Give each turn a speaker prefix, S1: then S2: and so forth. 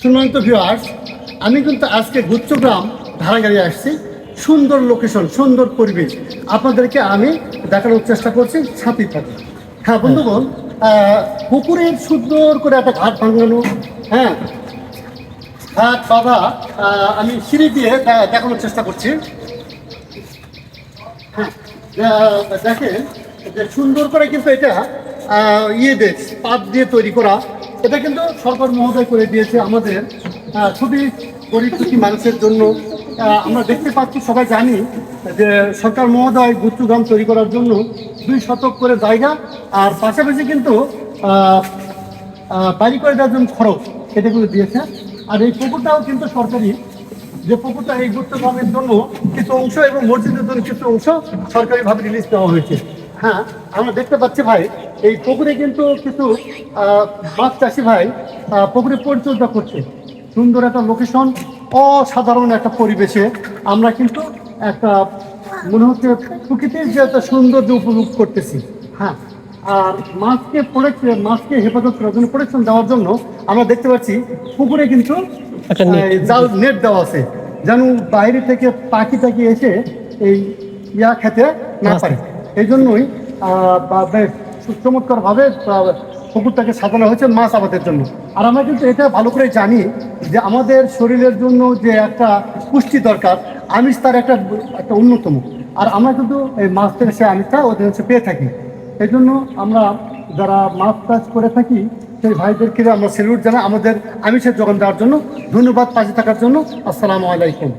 S1: সম্মানিত ভিউয়ার্স আমি কিন্তু আজকে গুচ্ছগ্রাম ধারাগাড়ি আসছি। সুন্দর লোকেশন সুন্দর পরিবেশ। আপনাদেরকে আমি দেখানোর চেষ্টা করছি সাথে থাকি হ্যাঁ বন্ধুগণ পুকুরের সুন্দর করে একটা ঘাট ভাঙানো হ্যাঁ। ঘাট বাবা আমি সিঁড়ি দিয়ে দেখানোর চেষ্টা করছি। হ্যাঁ দেখেন যে সুন্দর করে কিন্তু এটা ইয়ে দেশ পাত দিয়ে তৈরি করা। এটা কিন্তু সরকার মহোদয় করে দিয়েছে আমাদের খুবই গরিব দুঃখী মানুষের জন্য। আমরা দেখতে পাচ্ছি, সবাই জানি যে সরকার মহোদয় গুচ্ছগ্রাম তৈরি করার জন্য দুই শতক করে জায়গা, আর পাশাপাশি কিন্তু বাড়ি করে দেওয়ার জন্য খরচ এটা কিন্তু দিয়েছে। আর এই পুকুরটাও কিন্তু সরকারি। যে পুকুরটা এই গুরুত্বভাবের জন্য কিছু অংশ এবং মসজিদের জন্য কিছু অংশ সরকারিভাবে রিলিজ দেওয়া হয়েছে। হ্যাঁ আমরা দেখতে পাচ্ছি ভাই এই পুকুরে কিন্তু কিছু মাছ চাষি ভাই পুকুরে পরিচর্যা করছে। সুন্দর একটা লোকেশন অসাধারণ একটা পরিবেশে। আমরা কিন্তু একটা মনে হচ্ছে প্রকৃতির যে একটা সৌন্দর্য উপভোগ করতেছি। হ্যাঁ আর মাছকে প্রোটেকশন মাছকে হেফাজত করার জন্য প্রোটেকশন দেওয়ার জন্য আমরা দেখতে পাচ্ছি পুকুরে কিন্তু জাল নেট দেওয়া আছে। যেন বাইরে থেকে পাখি টাকি এসে এই ইয়া খেতে না পারে। এই জন্যই চমৎকারভাবে পুকুরটাকে সাজানো হয়েছে মাছ আবাদের জন্য। আর আমরা কিন্তু এটা ভালো করে জানি যে আমাদের শরীরের জন্য যে একটা পুষ্টি দরকার, আমিষ তার একটা একটা অন্যতম। আর আমরা কিন্তু এই মাছ থেকে সে আমিষটা ওদের হচ্ছে পেয়ে থাকি। এই জন্য আমরা যারা মাছ চাষ করে থাকি, সেই ভাইদেরকে আমরা সেলুট জানাই আমাদের আমিষের যোগান দেওয়ার জন্য। ধন্যবাদ পাশে থাকার জন্য। আসসালামু আলাইকুম।